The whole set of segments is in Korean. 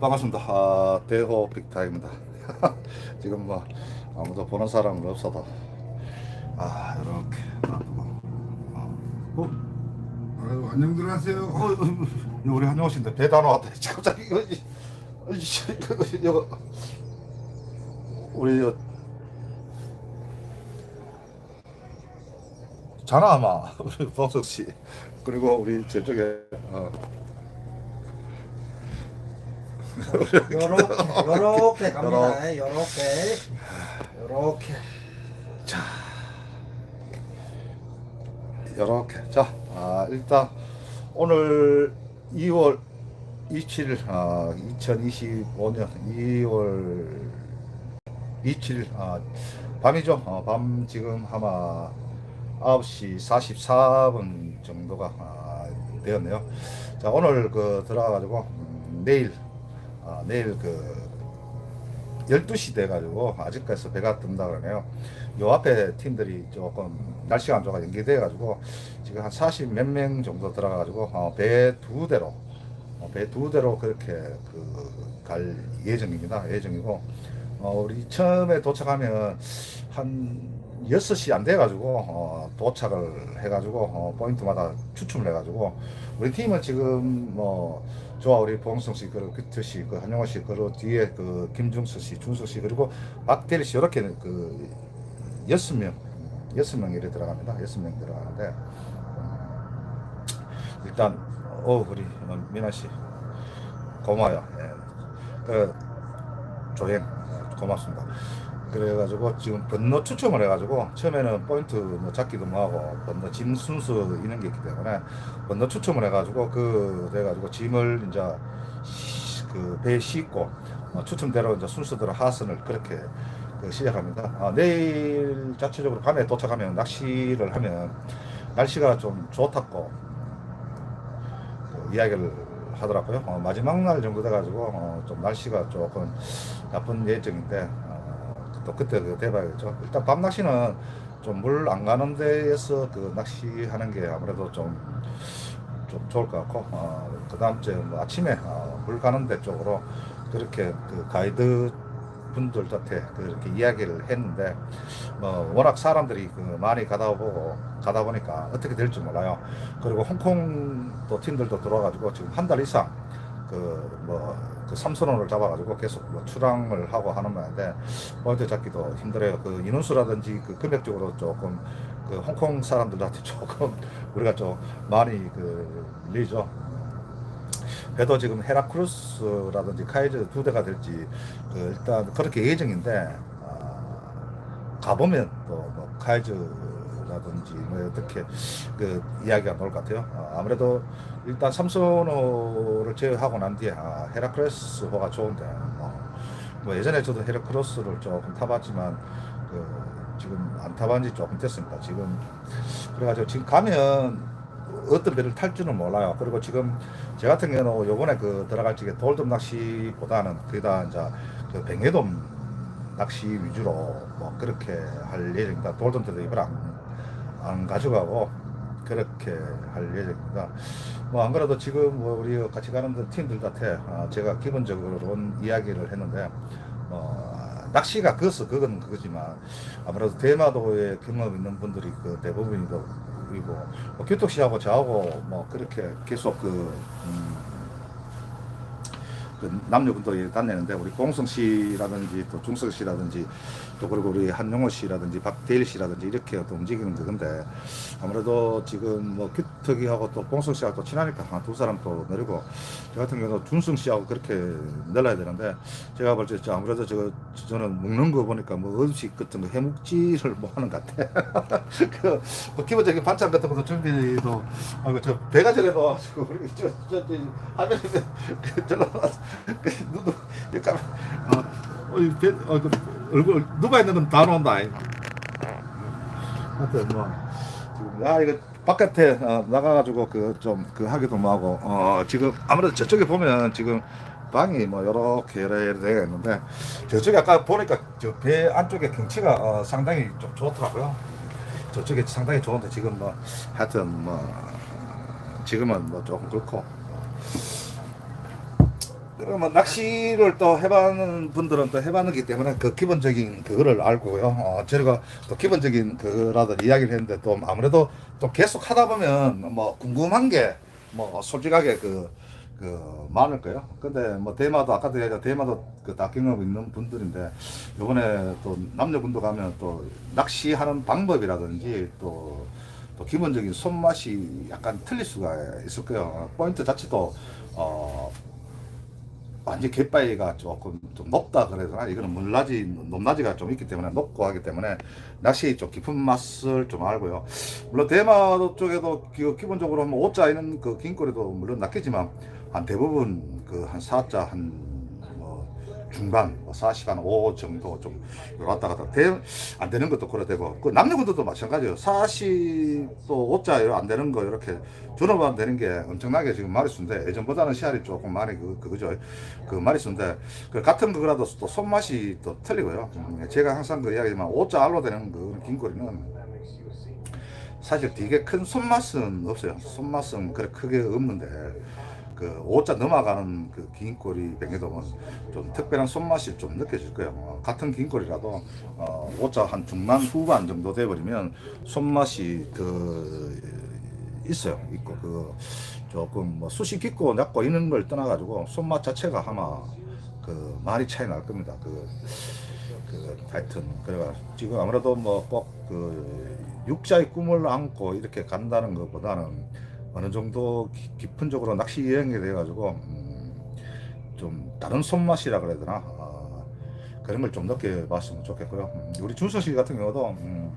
반갑습니다. 아, 대호 빅타입니다. 지금 뭐 아무도 보는 사람은 없어도 아 이렇게 놔두고 어, 아유, 안녕들 하세요. 어, 어, 우리 한영호씨인데 배다 나왔다. 갑자기 이거 이거 우리 저 자나 아마 우리 봉석 씨 그리고 우리 저쪽에 어, 요렇게 요렇게 갑니다. 요렇게. 요렇게. 이렇게. 자. 아, 일단 오늘 2월 27일 아, 2025년 2월 27일 아, 밤이죠? 어, 밤 지금 아마 9시 44분 정도가 아, 되었네요. 자 오늘 그 들어가가지고 음, 내일 아, 내일 그 12시 돼가지고 아직까지 배가 뜬다 그러네요. 요 앞에 팀들이 조금 날씨가 안 좋아가 연기돼가지고 지금 한 40 몇 명 정도 들어가가지고 어, 배두 대로 어, 배두 대로 그렇게 그 갈 예정입니다. 예정이고 어, 우리 처음에 도착하면 한 6시 안 돼가지고 어, 도착을 해가지고 어, 포인트마다 추첨을 해가지고 우리 팀은 지금 뭐 저와 우리 봉성 씨, 그리고 규트 씨, 그 한영호 씨, 그리고 뒤에 그 김중수 씨, 준수 씨, 그리고 박대리 씨 이렇게 그 여섯 명, 여섯 명 이래 들어갑니다. 여섯 명 들어가는데 음, 일단 어 우리 어, 민아 씨 고마워요. 예. 그 조행 고맙습니다. 그래가지고 지금 번호 추첨을 해가지고 처음에는 포인트 뭐 잡기도 뭐하고 번호 짐 순서 이런 게 있기 때문에 번호 추첨을 해가지고 그 돼가지고 짐을 이제 그 배에 싣고 어, 추첨대로 이제 순서대로 하선을 그렇게 그 시작합니다. 아, 내일 자체적으로 밤에 도착하면 낚시를 하면 날씨가 좀 좋다고 그 이야기를 하더라고요. 어, 마지막 날 정도 돼가지고 어, 좀 날씨가 조금 나쁜 예정인데 어, 또 그때 그 돼봐야겠죠. 일단 밤 낚시는 좀 물 안 가는 데에서 그 낚시하는 게 아무래도 좀, 좀 좋을 것 같고 어, 그 다음 주에 뭐 아침에 어, 물 가는 데 쪽으로 그렇게 그 가이드 분들한테 그렇게 이야기를 했는데 뭐 워낙 사람들이 그 많이 가다 보고 가다 보니까 어떻게 될지 몰라요. 그리고 홍콩 또 팀들도 들어와가지고 지금 한 달 이상 그뭐 그 삼선원을 잡아가지고 계속 뭐 출항을 하고 하는 모양인데 포인트 잡기도 힘들어요. 그 인원수라든지 그 금액적으로 조금 그 홍콩 사람들한테 조금 우리가 좀 많이 그 밀리죠. 배도 지금 헤라크루스라든지 카이즈 두 대가 될지 그 일단 그렇게 예정인데 아, 가보면 또 뭐 카이즈 라든지 뭐 어떻게 그 이야기가 나올 것 같아요. 아, 아무래도 일단 삼선호를 제외하고 난 뒤에 아, 헤라크레스호가 좋은데 뭐, 뭐 예전에 저도 헤라크로스를 조금 타봤지만 그 지금 안 타본 지 조금 됐습니다. 지금 그래가지고 지금 가면 어떤 배를 탈 줄은 몰라요. 그리고 지금 제 같은 경우는 요번에 그 들어갈 적에 돌돔 낚시보다는 거기다 이제 그 뱅에돔 낚시 위주로 뭐 그렇게 할 예정입니다. 돌돔 때도 안, 안 가져가고 그렇게 할 예정입니다. 뭐 안 그래도 지금 뭐 우리 같이 가는 팀들한테 아, 제가 기본적으로는 이야기를 했는데 뭐 낚시가 그것은 그건 그거지만 아무래도 대마도에 경험 있는 분들이 그 대부분이고 그리고 뭐 교톡 씨하고 저하고 뭐 그렇게 계속 그, 음, 그 남녀분들이 딴내는데 우리 공성 씨라든지 또 중석 씨라든지 또 그리고 우리 한용호 씨라든지 박대일 씨라든지 이렇게 또 움직이는 그건데 아무래도 지금 뭐 규특이하고 또 봉성 씨하고 또 친하니까 한 두 사람 또 내리고 저 같은 경우는 준승 씨하고 그렇게 내려야 되는데 제가 볼 때 아무래도 저 저는 먹는 거 보니까 뭐 음식 같은 거 해묵지를 뭐 하는 것 같아. 그, 뭐 기본적인 반찬 같은 것도 준비도 아이고 저 배가 저래 넣어가지고 우리 저저 화면에 그 저러 그 누구 약간 어, 어, 이 배, 어, 그 얼굴 누가 있는 건 다 나온다. 하여튼 뭐 지금 아 이거 바깥에 어, 나가가지고 그 좀 그 하기도 뭐하고 어 지금 아무래도 저쪽에 보면 지금 방이 뭐 요렇게 여러 되어 있는데 저쪽에 아까 보니까 저 배 안쪽에 경치가 어, 상당히 좀 좋더라고요. 저쪽에 상당히 좋은데 지금 뭐 하여튼 뭐 지금은 뭐 조금 그렇고 그러면 낚시를 또 해봤는 분들은 또 해봤기 때문에 그 기본적인 그거를 알고요. 어, 저희가 또 기본적인 그라도 이야기를 했는데 또 아무래도 또 계속 하다 보면 뭐 궁금한 게 뭐 솔직하게 그, 그 많을 거예요. 근데 뭐 대마도 아까도 얘기했 대마도 그다 경험 있는 분들인데 요번에 또 남녀분도 가면 또 낚시하는 방법이라든지 또또 기본적인 손맛이 약간 틀릴 수가 있을 거예요. 포인트 자체도 어 완전 갯바위가 조금 좀 높다 그래서 이거는 물낮이 높낮이가 좀 있기 때문에 높고 하기 때문에 낚시 좀 깊은 맛을 좀 알고요. 물론 대마도 쪽에도 기- 기본적으로 뭐 5자 있는 그 긴꼬리도 물론 낚겠지만 한 대부분 그 한 4자 한뭐 중반 뭐 40, 한 5 정도 좀 왔다 갔다 대, 안 되는 것도 그래 되고. 그 남녀분들도 마찬가지예요. 40또 5자 안 되는 거 이렇게 준업 안 되는 게 엄청나게 지금 마리수인데 예전보다는 시알이 조금 많이 그, 그거죠? 그 마리수인데 그 같은 거라도 또 손맛이 또 틀리고요. 음, 제가 항상 그 이야기지만 5자 알로 되는 그 긴 거리는 사실 되게 큰 손맛은 없어요. 손맛은 그래 크게 없는데 그 5자 넘어가는 그 긴 꼬리 뱅에돔은 좀 특별한 손맛이 좀 느껴질 거예요. 어, 같은 긴 꼬리라도 어, 5자 한 중반 후반 정도 돼버리면 손맛이 그 있어요. 있고 그 조금 뭐 숱이 깊고 낮고 있는 걸 떠나가지고 손맛 자체가 아마 그 많이 차이 날 겁니다. 그, 그 하여튼 그래가 지금 아무래도 뭐 꼭 그 육자의 꿈을 안고 이렇게 간다는 것보다는 어느 정도 기- 깊은 쪽으로 낚시 여행이 돼가지고 음, 좀 다른 손맛이라 그래야 되나 아, 그런 걸 좀 느껴봤으면 좋겠고요. 음, 우리 준서 씨 같은 경우도 음,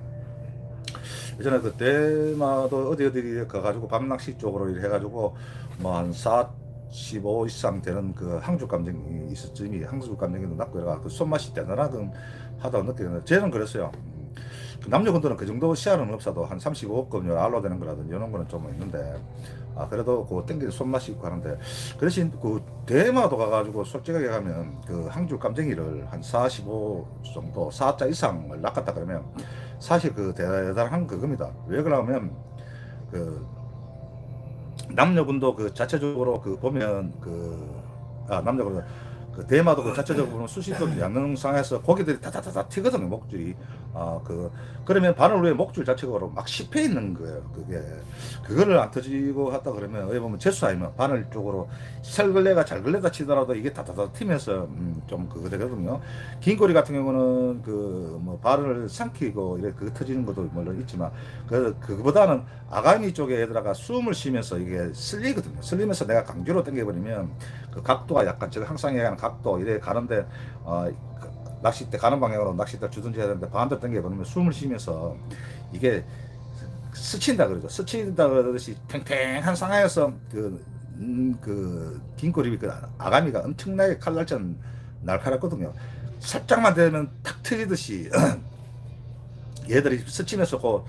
예전에 그 대마도 어디 어디 가가지고 밤낚시 쪽으로 일 해가지고 뭐한 45 이상 되는 그 항주 감정이 있었지 항주 감정이 낮고 이래가 그 손맛이 대단하던 하다고 느끼는데 저는 그랬어요. 음, 그 남녀분들은 그 정도 시야는 없어도 한 35급 알로 되는 거라든지 이런 거는 좀 있는데 아 그래도 그 땡기는 손맛이 있고 하는데 그 대신 그 대마도 가가지고 솔직하게 가면 그 항주 깜쟁이를 한 45 정도 4자 이상을 낚았다 그러면 사실 그 대단한 그겁니다. 왜 그러냐면 그 남녀분도 그 자체적으로 그 보면 그 아 남녀분 그 대마도 그 자체적으로 수시도 양능상에서 고기들이 다다다다 튀거든요 목줄이 아그 그러면 바늘 위에 목줄 자체가 막 씹혀 있는 거예요. 그게. 그거를 안 터지고 하다 그러면 어디 보면 재수 아니면 바늘 쪽으로 살걸레가 잘 걸레다 치더라도 이게 다다다 튀면서 음, 좀 그거 되거든요. 긴 꼬리 같은 경우는 그 뭐 바늘을 삼키고 이래 그 터지는 것도 물론 있지만 그 그거보다는 아가미 쪽에다가 숨을 쉬면서 이게 쓸리거든요. 쓸리면서 내가 강제로 당겨버리면 그 각도가 약간 제가 항상 얘기하는 각도 이래 가는데 어, 그 낚싯대 가는 방향으로 낚싯대 주든지 해야 되는데 반대로 당겨버리면 숨을 쉬면서 이게 스친다 그러죠. 스친다 그러듯이 팽팽한 상하에서 그, 음, 그, 긴꼬리 그 아가미가 엄청나게 칼날처럼 날카롭거든요. 살짝만 되면 탁 트리듯이 얘들이 스치면서 그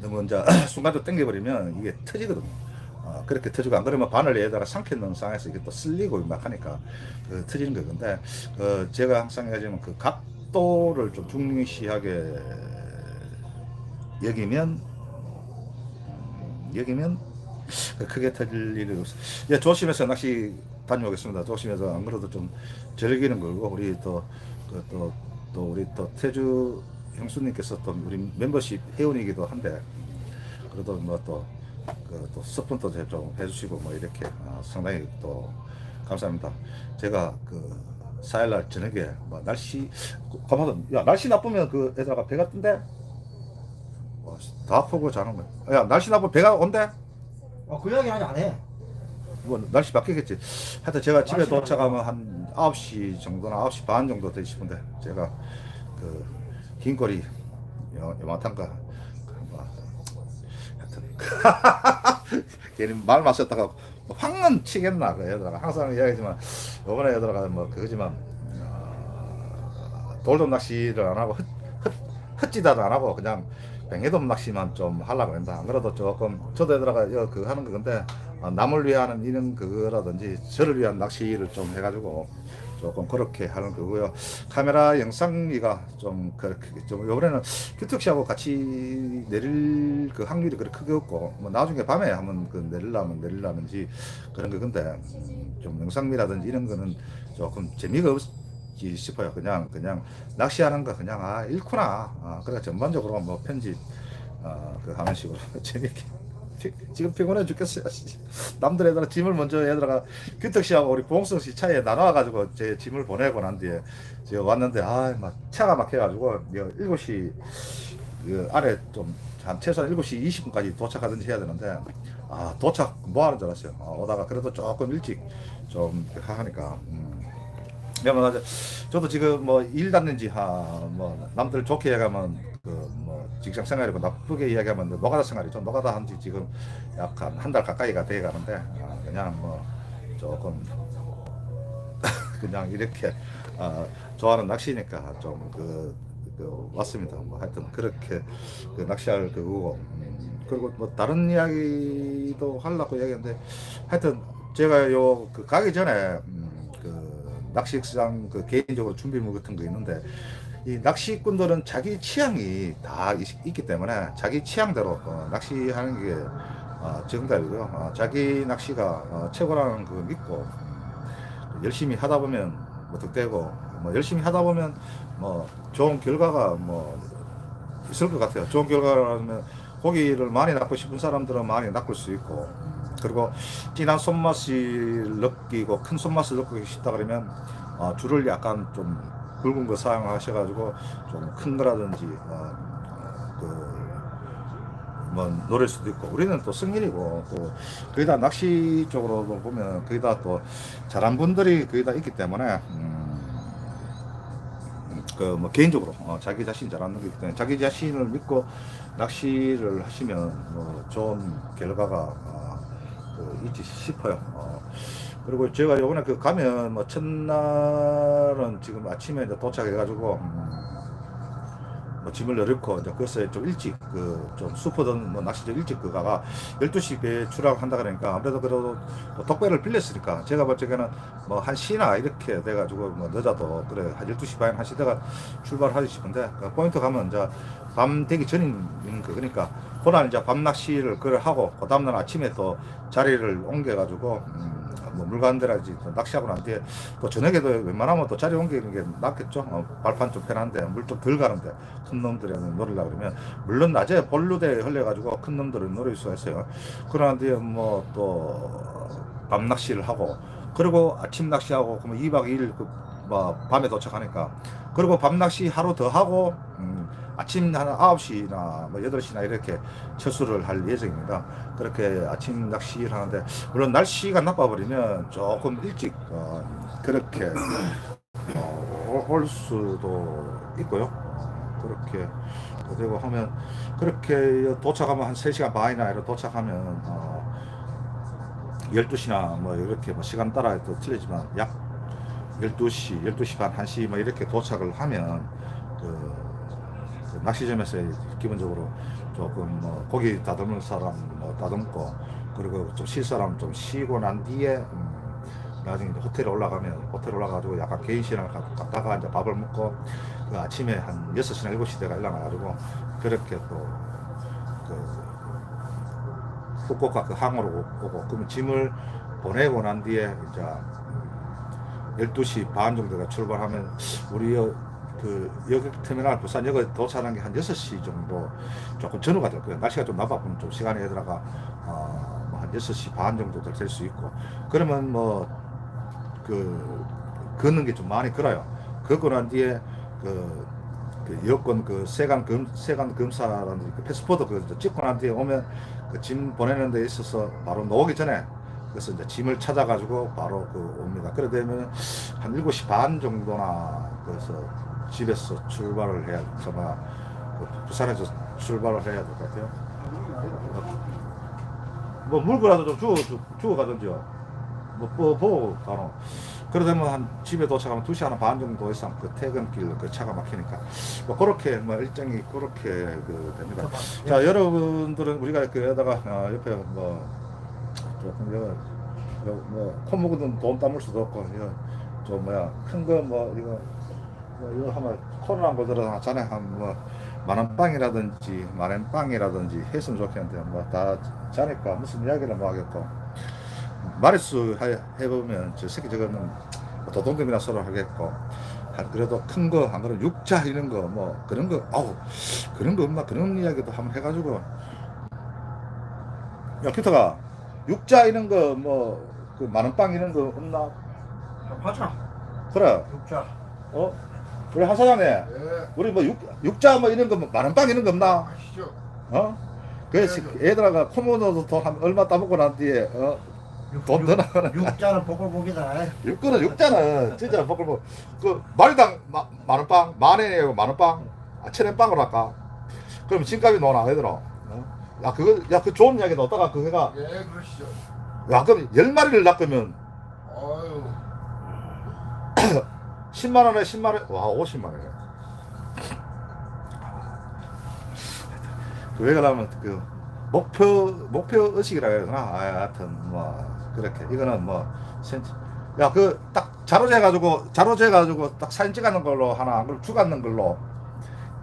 너무 이제 순간적으로 당겨버리면 이게 터지거든요. 어, 그렇게 터지고 안 그러면 바늘 에다가 삼켰는 상에서 이게 또 쓸리고 막 하니까 그 터지는 거건데 그 제가 항상 얘기하지만 그 각도를 좀 중시하게 여기면 여기면 크게 터질 일이 없어. 예, 조심해서 낚시 다녀오겠습니다. 조심해서 안 그래도 좀 즐기는 걸고 우리 또그또 또 우리 또 태주 형수님께서 또 우리 멤버십 회원이기도 한데 그래도 뭐또 그또 스폰도 좀 해주시고 뭐 이렇게 아, 상당히 또 감사합니다. 제가 그 4일날 저녁에 뭐 날씨 가만히 야 날씨 나쁘면 그 애들아가 배가 뜬대. 와, 다 보고 자는 거야. 야 날씨 나쁘면 배가 온대. 어, 그 이야기 아직 안 해. 뭐 날씨 바뀌겠지. 하여튼 제가 집에 도착하면 한 9시 정도나 9시 반 정도 되싶은데 제가 그 긴거리 거 뭐, 괜히 말 마셨다가 뭐 황은 치겠나 그 얘들아 항상 이야기지만 요번에 얘들아가 뭐 그거지만 어, 돌돔 낚시를 안 하고 헛, 헛, 헛지다도 안 하고 그냥 뱅에돔 낚시만 좀 하려고 한다. 안 그래도 조금 저도 애들아가 여- 그 하는 거 근데 어, 남을 위하는 이런 그거라든지 저를 위한 낚시를 좀 해가지고 좀 조금 그렇게 하는 거고요. 카메라 영상미가 좀 그렇게 좀 이번에는 큐특시하고 같이 내릴 그 확률이 그렇게 크게 없고 뭐 나중에 밤에 한번 그 내리려면 내리려는지 그런 거 근데 음, 좀 영상미라든지 이런 거는 조금 재미가 없 지 싶어요. 그냥 그냥 낚시하는 거 그냥 아 잃구나. 아, 그래 전반적으로 뭐 편집 어, 그 하는 식으로 재밌게 피- 지금 피곤해 죽겠어요. 씨. 남들 애들 짐을 먼저 애들아가 규택 씨하고 우리 봉성 씨 차에 나눠가지고 제 짐을 보내고 난 뒤에 제가 왔는데 아막 차가 막혀가지고 일곱 시그 아래 좀 한 최소한 7시 20분까지 도착하든지 해야 되는데 아 도착 뭐 하는 줄 알았어요. 아, 오다가 그래도 조금 일찍 좀 하니까 음. 그러면 아주 저도 지금 뭐 일 닿는지 하 뭐 남들 좋게 얘기하면 그뭐 직장 생활이고 나쁘게 이야기하면 노가다 생활이죠. 노가다 한지 지금 약한한달 가까이가 돼 가는데 아, 그냥 뭐 조금 그냥 이렇게 아, 좋아하는 낚시니까 좀그 그 왔습니다. 뭐 하여튼 그렇게 그 낚시할 그거고 음, 그리고 뭐 다른 이야기도 하려고 이야기했는데 하여튼 제가 요 그 가기 전에 음, 그 낚시장 그 개인적으로 준비물 같은 거 있는데 이 낚시꾼들은 자기 취향이 다 있, 기 때문에 자기 취향대로 어, 낚시하는 게 어, 정답이고요. 어, 자기 낚시가 어, 최고라는 거 믿고 음, 열심히 하다 보면 뭐 득되고 뭐 열심히 하다 보면 뭐 좋은 결과가 뭐 있을 것 같아요. 좋은 결과라면 고기를 많이 낚고 싶은 사람들은 많이 낚을 수 있고 그리고 진한 손맛을 느끼고 큰 손맛을 느끼고 싶다 그러면 어, 줄을 약간 좀 굵은 거 사용하셔가지고 좀 큰 거라든지 어, 그뭐 노릴 수도 있고 우리는 또 승일이고 또 거기다 낚시 쪽으로도 보면 거기다 또 잘한 분들이 거기다 있기 때문에 그뭐 개인적으로 어, 자기 자신 잘하는 거기 때문에 자기 자신을 믿고 낚시를 하시면 뭐 좋은 결과가 어, 그 있지 싶어요. 어, 그리고 제가 요번에 그 가면 뭐 첫날은 지금 아침에 이제 도착해가지고 음, 뭐 짐을 내놓고 이제 그래서 좀 일찍 그 좀 수퍼든 뭐 낚시장 일찍 그 가가 12시 배에 출항한다 그러니까 아무래도 그래도 뭐 독배를 빌렸으니까 제가 볼 적에는 뭐 한 시나 이렇게 돼가지고 뭐 늦어도 그래 한 12시 반 1시 대가 출발하지 싶은데 그 포인트 가면 이제 밤 되기 전인 그 그러니까 그날 이제 밤 낚시를 그걸 하고 그 다음날 아침에 또 자리를 옮겨가지고 음, 뭐 물건들하지 낚시하고 난 뒤에 또 저녁에도 웬만하면 또 자리 옮기는 게 낫겠죠. 어, 발판 좀 편한데 물 좀 덜 가는데 큰 놈들이랑 노리려 그러면 물론 낮에 볼루대에 흘려가지고 큰 놈들을 노릴 수가 있어요. 그러나 뒤에 뭐또 밤 낚시를 하고 그리고 아침 낚시하고 그러면 2박 2일 그, 뭐 밤에 도착하니까 그리고 밤 낚시 하루 더 하고 음, 아침 한 9시나 뭐 8시나 이렇게 철수를 할 예정입니다. 그렇게 아침 낚시를 하는데 물론 날씨가 나빠버리면 조금 일찍 어, 그렇게 어, 올 수도 있고요. 그렇게 되고 하면 그렇게 도착하면 한 3시간 반이나 이렇게 도착하면 어, 12시나 뭐 이렇게 뭐 시간 따라 또 틀리지만 약 12시, 12시 반, 1시 뭐 이렇게 도착을 하면 그, 그 낚시점에서 기본적으로 조금 뭐 고기 다듬을 사람 뭐 다듬고 그리고 좀 쉴 사람 좀 쉬고 난 뒤에 음, 나중에 호텔에 올라가면 호텔 올라가지고 약간 개인 시간을 갖- 갖다가 이제 밥을 먹고 그 아침에 한 6시나 7시 대가 일어나가지고 그렇게 또그 후쿠오카 그 항으로 오- 오고 그러면 짐을 보내고 난 뒤에 이제 12시 반 정도가 출발하면 우리 여, 그 여객 터미널 부산역에 도착하는 게 한 6시 정도 조금 전후가 될 거예요. 날씨가 좀 나빠보면 좀 시간이 애들아가 어, 뭐한 6시 반 정도 될 수 있고 그러면 뭐 그 걷는 게 좀 많이 걸어요. 걷고 난 뒤에 그, 그 여권 그 세관 검 세관 검사라는 그 패스포드 그 찍고 난 뒤에 오면 그 짐 보내는 데 있어서 바로 나오기 전에 그래서 이제 짐을 찾아가지고 바로 그 옵니다. 그래 되면 한 7시 반 정도나 그래서 집에서 출발을 해야 정말 그 부산에서 출발을 해야 될 것 같아요. 뭐 물거라도 좀 주워 주- 주워 가든지요. 뭐 보- 보고 가노. 그러다면 한 집에 도착하면 2시 하나 반 정도 이상 그 퇴근길 그 차가 막히니까 뭐 그렇게 뭐 일정이 그렇게 그 됩니다. 자 여러분들은 우리가 그 여다가 어, 옆에 뭐 조금 여, 여, 뭐 콧목은 돈 담을 수도 없고 여, 좀 뭐야 큰 거 뭐 이거 뭐 이거 하면 코로나 거들어 전에 한뭐 만원 빵이라든지 만원 빵이라든지 했으면 좋겠는데 뭐 다 자니까 무슨 이야기를 뭐 하겠고. 하- 해보면 저 새끼 저거는 뭐 도동dem이나 서로 하겠고. 한 그래도 큰 거 한 그런 육자 이런 거 뭐 그런 거 아우 그런 거 없나? 그런 이야기도 한번 해가지고. 야 키터가 육자 이런 거 뭐그 만원 빵 이런 거 없나 하자. 그래 육자. 어 우리 한 사장님 예. 우리 뭐 육, 육자 뭐 이런 거 만원 빵 이런 거 없나 아시죠? 어 그래서 애들아가 코모도도 돈한 얼마 따먹고 난 뒤에 어돈더 나가는 육자는 복불복이다. 육거는 육자는 진짜 먹을 뭐 그 마리당 마- 만원 빵 만원이에요 만원 빵 아, 천원 빵으로 할까 그럼 진값이 너나 얘들아 어? 야 그거 야 그 좋은 이야기 넣다가 그거가 예, 그러시죠. 야 그럼 열 마리를 낚으면 아유, 10만 원에 10만 원, 와 50만 원이네. 그왜 그러면 그 목표 목표 의식이라 해야 되나? 아, 하여튼 뭐 그렇게 이거는 뭐 센치. 야 그 딱 자로재 가지고 자로재 가지고 딱 사진 찍는 걸로 하나 안 그럼 죽었는 걸로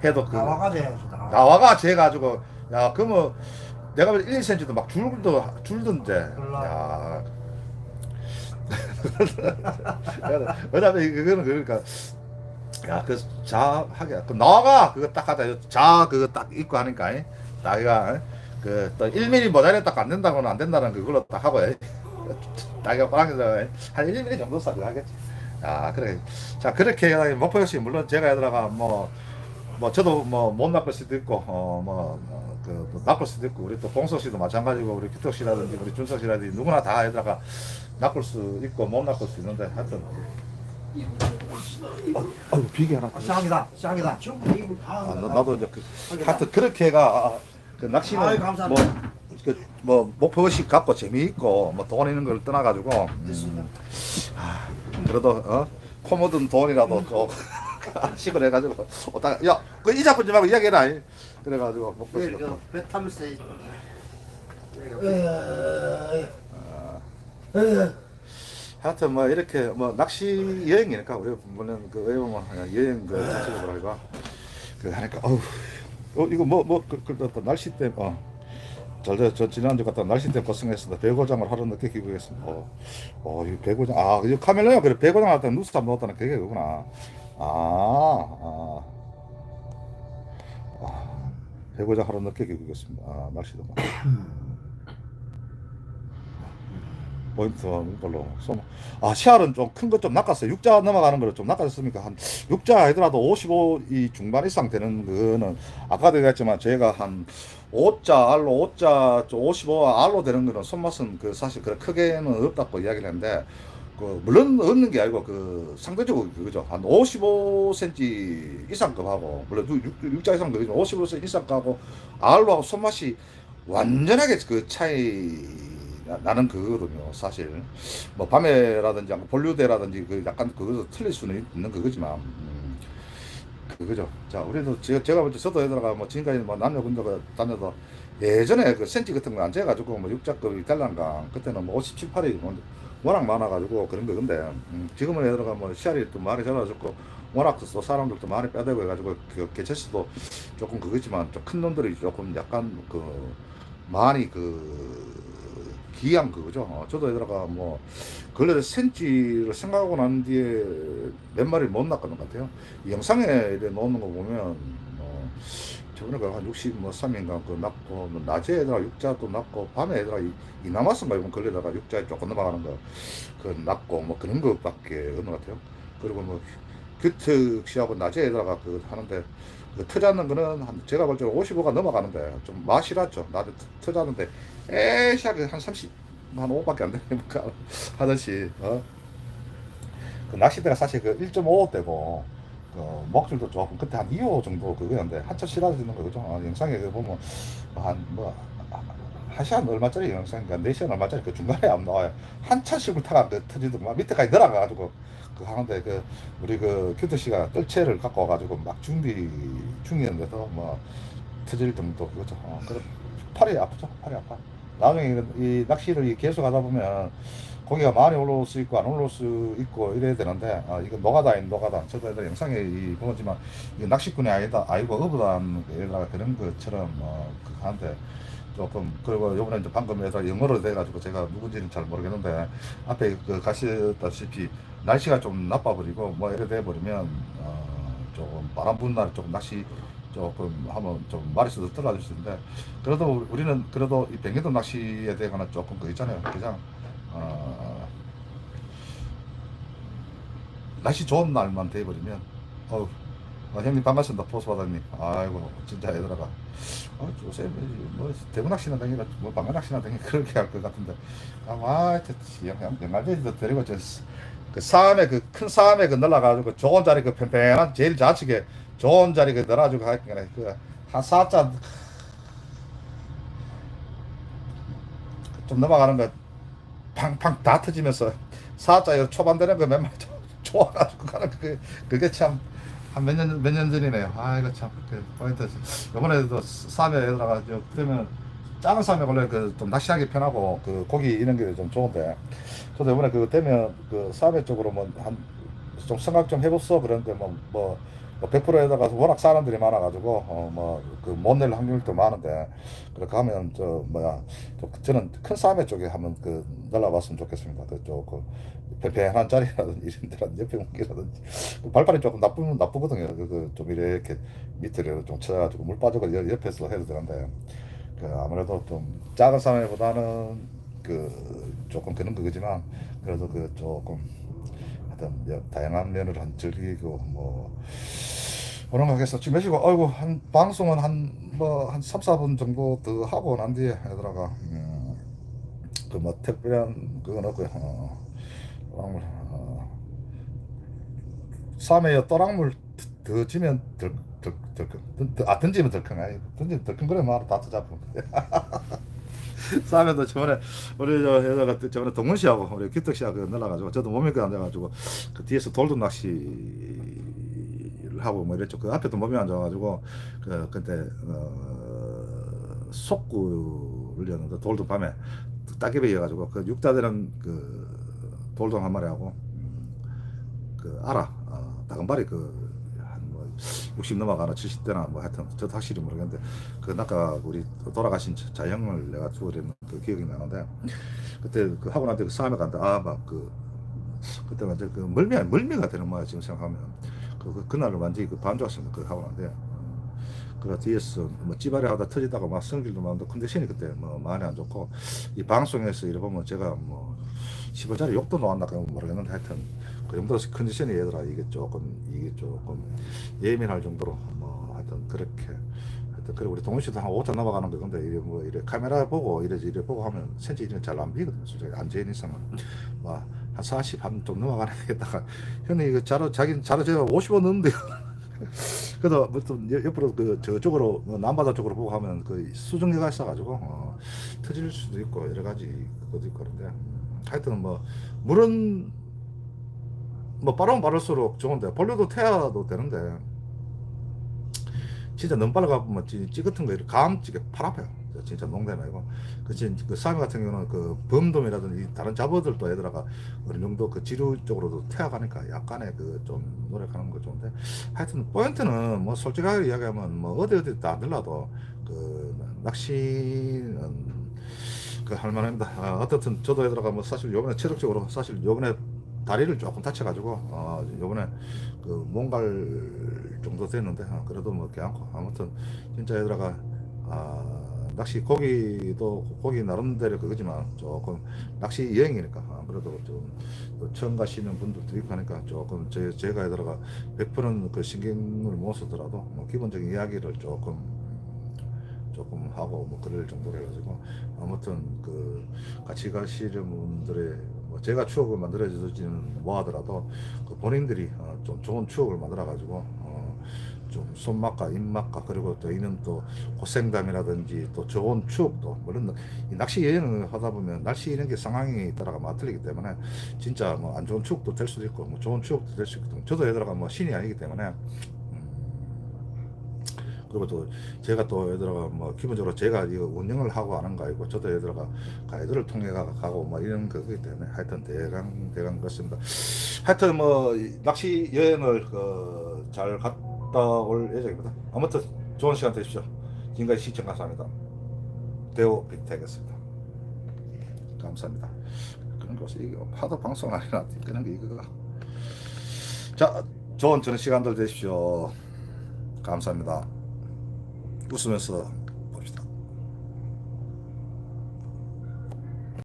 해도 그 나와가 돼야지. 나와. 나와가 재 가지고 야 그러면 내가 볼 1, 2cm도 막 줄도 줄던데. 야. 왜냐면 그거는 그러니까 야 그 자 하게 그 나와가! 그거 딱 하다 자 그거 딱 입고 하니까 이. 나이가 그또 1mm 모자리 딱 안 된다고는 안 된다는 그걸로 딱 하고 이. 나이가 꼬랑에서 한 1mm 정도 싸고 하겠지. 아 그래. 자 그렇게 목표 역시 물론 제가 얘들아가 뭐뭐 저도 뭐못 낚을 수도 있고 어뭐 그 낚을 수도 있고 우리 또 봉석 씨도 마찬가지고 우리 기tok 씨라든지 우리 준석 씨라든지 누구나 다 얘들아가 낚을 수 있고 못 낚을 수 있는데 하여튼 어, 아유 비계 하나 아, 시작이다. 시작이다. 아, 나, 나도 이제 그, 하여튼 그렇게가 그 낚시는 아이, 감사합니다. 뭐, 그, 뭐 목표 의식 갖고 재미있고 뭐 돈 있는 걸 떠나가지고 음, 아, 그래도 어 코모든 돈이라도 좀 식을 해가지고 오다가 야그 이자 분지 말고 이야기해라 이. 그래가지고 목표 의식 갖고. 배 타면서. 하여튼 뭐 이렇게 뭐 낚시 여행이니까 우리 물론 그왜 보면 그냥 여행 그 자체적으로 하니까 그 하니까 어우 어 이거 뭐뭐 그그 날씨 때문에 어. 저, 저 지난주 갔다 날씨 때문에 고생했습니다. 배고장을 하루 늦게 기고했습니다. 어, 어, 이 배고장, 아, 이 카멜레온 그래 배고장 할때 누스 한번 넣었다는 그게 그구나. 아, 아, 아, 배고장 하루 늦게 기고했습니다. 아, 날씨도 뭐. 포인트 걸로 쏘. 아 시알은 좀 큰 것 좀 낚았어요. 육자 넘어가는 거를 좀 낚아졌으니까 한 육자 아니더라도 55 이 중반 이상 되는 거는 아까도 얘기했지만 저희가 한 5자 알로 5자 55 알로 되는 거는 손맛은 그 사실 그렇게 크게는 없다고 이야기를 했는데 그 물론 없는 게 아니고 그 상대적으로 그거죠. 한 55cm 이상급하고 물론 육- 육자 이상 그거죠 55cm 이상급하고 알로하고 손맛이 완전하게 그 차이 나- 나는 그거거든요 사실. 뭐 밤에라든지 본류대라든지 그 약간 그것도 틀릴 수는 있는 그거지만 음, 그거죠. 자 우리도 제가, 제가 볼때 저도 애들아가 뭐 지금까지 뭐 남녀 군대가 다녀도 예전에 그 센치 같은 거 안 재가지고 뭐 육자급 이탈란강 그때는 뭐 57, 8이 워낙 많아가지고 그런 거 근데 음, 지금은 애들아가 뭐 시알이 또 많이 잡아졌고 워낙 또 사람들도 많이 빼대고 해가지고 그 개체수도 조금 그거지만 좀 큰 놈들이 조금 약간 그 많이 그 기양 그거죠. 어, 저도 얘들아가 뭐 근래 센치를 생각하고 난 뒤에 몇 마리 못 낚았는 것 같아요. 이 영상에 이렇게 넣는 거 보면 뭐 저번에 그한 63인가 그 낚고 뭐 낮에 애들아 육자도 낚고 밤에 애들아 이, 이 남았은가 이번 걸리다가 육자에 조금 넘어가는 거그 낚고 뭐 그런 것밖에 없는 것 같아요. 그리고 뭐 규특 씨하고 낮에 애들아가 그 하는데 그 터잡는 거는 한 제가 볼 때는 55가 넘어가는데 좀 맛이랐죠. 나도 터- 터잡는데 에이샤그 한 30, 한 5밖에 안 되니까 하듯이 어? 그 낚시대가 사실 그 1.5대고 그 목줄도 조금 그때 한 2호 정도 그거였는데 한참 실어지는 거 그죠? 어, 영상에 그 보면 한뭐 한 시간 얼마짜리 영상인가 4시간 얼마짜리 그 중간에 안 나와요. 한참씩을 타가 그 터지도 막 밑에까지 내려가가지고 그 하는데 그 우리 그 큐트 씨가 뜰채를 갖고 와가지고 막 준비 중이었는데도 뭐 터질 정도 그거죠? 어, 그래 팔이 아프죠? 팔이 아파 나중에 이 낚시를 이 계속 하다 보면 고기가 많이 올라올 수 있고 안 올라올 수 있고 이래야 되는데 아, 이거 노가다 인 노가다 저도 애들 영상에 이 보지만 이게 낚시꾼이 아니다 아이고 어부단 얘들아 그런 것처럼 어, 그 하는데 조금 그리고 요번에 이제 방금 애들 영어로 돼가지고 제가 누군지는 잘 모르겠는데 앞에 그 가시다시피 날씨가 좀 나빠버리고 뭐 이래 돼버리면 어, 조금 바람 부는 날 조금 낚시 조금 하면 좀 마리수도 떨어질 수 있는데 그래도 우리는 그래도 이 백년도 낚시에 대해서는 조금 그 있잖아요. 그냥 어, 날씨 좋은 날만 돼버리면 어우 아, 형님 반갑습니다. 포스 바다님. 아이고 진짜 애들아가. 어, 요새 뭐 대구 낚시나 다니라 뭐 방어 낚시나 다니 그렇게 할 것 같은데. 아와 영갈제도 데리고 저그 싸움에 그 큰 싸움에 그 날라가지고 좋은 자리 그 팽팽한 제일 좌측에 좋은 자리 그 넣어가지고 하니까 그한 사자 좀 넘어가는 거 팡팡 다 터지면서 사자 초반 되는 거몇 마리 좀 좋아가지고 가는 그 그게 참 한 몇 년 몇 년 전이네요. 아 이거 참 그 포인트. 이번에도 싸움에 들어가 저 그러면 작은 싸움에 원래 그 좀 낚시하기 편하고 그 고기 이런 게 좀 좋은데 저도 이번에 그 되면 그 싸움에 쪽으로 뭐한좀 생각 좀 해봤어 그런데 뭐뭐 뭐 100%에다가 워낙 사람들이 많아가지고 어 뭐 그못 낼 확률도 많은데 그렇게 하면 저 뭐야 저 저는 큰 싸움회 쪽에 한번 그 날라봤으면 좋겠습니다. 그쪽 그 팽팽한 자리라든지 이런 데라든지 옆에 문기라든지 그 발발이 조금 나쁘면 나쁘거든요. 그좀 이렇게 밑으로 좀 쳐가지고 물 옆- 옆에서 해도 되는데 그 아무래도 좀 작은 싸움보다는 그 조금 그런 거지만 그래도 그 조금 여- 다양한 면을 한 즐기고 뭐 그런 거 하겠어. 지금 몇 시고 아이고 한 방송은 한 뭐한 3, 4분 정도 더 하고 난 뒤에 애들아가 음, 그뭐 특별한 그건 없고요. 어, 또랑물 어, 삼회에 또랑물 더- 더 지면 덜덜 덜 아 던지면 덜큰 아니 던지면 덜큰 거래 말아 다 터잡고 싸면도 저번에 우리 저 여자가 또 저번에 동문 씨하고 우리 기특 씨하고 날라가지고 저도 몸이 안 돼가지고 그 뒤에서 돌도 낚시를 하고 뭐 이랬죠. 그 앞에도 몸이 안 좋아가지고 그 그때 어, 속구를 였는데 돌도 밤에 따개비여가지고 그 육다되는 그 돌돔 한 마리 하고 음, 그 알아 어, 다금바리 그한뭐 60 넘어가나 70대나 뭐 하여튼 저도 확실히 모르겠는데 그 아까 우리 돌아가신 자- 자형을 내가 주어린 그 기억이 나는데 그때 그 나서 그 싸움에 간다. 아막 그 그때 완전 그 멀미 멀미가 되는 거야 지금 생각하면. 그, 그 그날을 완전히 그 반죽했습니다 그 하고 나는데 그 뒤에서 뭐 찌바리 하다 터지다가 막 성질도 많은데 컨디션이 그때 뭐 많이 안 좋고 이 방송에서 이래 보면 제가 뭐 10원짜리 욕도 그 모르겠는데 하여튼 그 정도 컨디션이 얘들아 이게 조금 이게 조금 예민할 정도로 뭐 하여튼 그렇게 하여튼 그래 우리 동훈 씨도 한 5천 넘어가는 거 근데 이래 뭐 이래 카메라 보고 이래 이래 보고 하면 센치 이래 잘안 비거든요 솔직히. 앉아있는 이상은. 뭐한 40, 한 좀 넘어가는 데다가 형님 이거 자로 자기 자로 제가 50원 넣는데요. 그래도 뭐또 옆으로 그 저쪽으로 뭐 남바다 쪽으로 보고 하면 그 수정기가 있어가지고 어, 터질 수도 있고 여러 가지 것도 있고 그런데 음, 하여튼 뭐 물은 뭐 빠르면 빠를수록 좋은데 볼려도 태워도 되는데 진짜 너무 빨라가 보면 찌- 찌긋한 거 감찌게 팔 아파요. 진짜 농담 아니고 그치 그 싸움 같은 경우는 그 범돔이라든지 다른 잡어들도 애들아가 어느 정도 그 지루 쪽으로도 태워가니까 약간의 그 좀 노력하는 거 좋은데 하여튼 포인트는 뭐 솔직하게 이야기하면 뭐 어디 어디 다 들라도 그 낚시는 그 할만합니다. 아, 어떻든 저도 애들아가 뭐 사실 요번에 체력적으로 사실 요번에 다리를 조금 다쳐가지고 어 요번에 그 몸갈 정도 됐는데 아, 그래도 뭐 괜찮고 아무튼 진짜 얘들아가 아 낚시 고기도 고기 나름대로 그거지만 조금 낚시 여행이니까 아, 그래도 좀 처음 가시는 분들도 있고 하니까 조금 제, 제가 얘들아가 100%는 그 신경을 못 쓰더라도 뭐 기본적인 이야기를 조금 조금 하고 뭐 그럴 정도로 해가지고 아무튼 그 같이 가시는 분들의 뭐 제가 추억을 만들어주지는 뭐하더라도 그 본인들이 어, 좀 좋은 추억을 만들어 가지고 어, 좀 손맛과 입맛과 그리고 또 이는 또 고생담이라든지 또 좋은 추억도 물론 이 낚시 여행을 하다 보면 날씨 이런 게 상황이 따라가 맞틀리기 때문에 진짜 뭐 안 좋은 추억도 될 수도 있고 뭐 좋은 추억도 될 수 있거든요. 저도 얘들아가 뭐 신이 아니기 때문에 음, 그리고 또 제가 또 얘들아 뭐 기본적으로 제가 이거 운영을 하고 하는 거 아니고 저도 얘들아가 가이드를 통해 가- 가고 뭐 이런 거기 때문에 하여튼 대강 대강 그렇습니다. 하여튼 뭐 낚시 여행을 그 잘 갔다 올 예정입니다. 아무튼 좋은 시간 되십시오. 지금까지 시청 감사합니다. 대호 빅테크였습니다. 감사합니다. 그런 것이 이거 파도 방송 아니라 그런 게 이거가. 자, 좋은 저녁 시간들 되십시오. 감사합니다. 웃으면서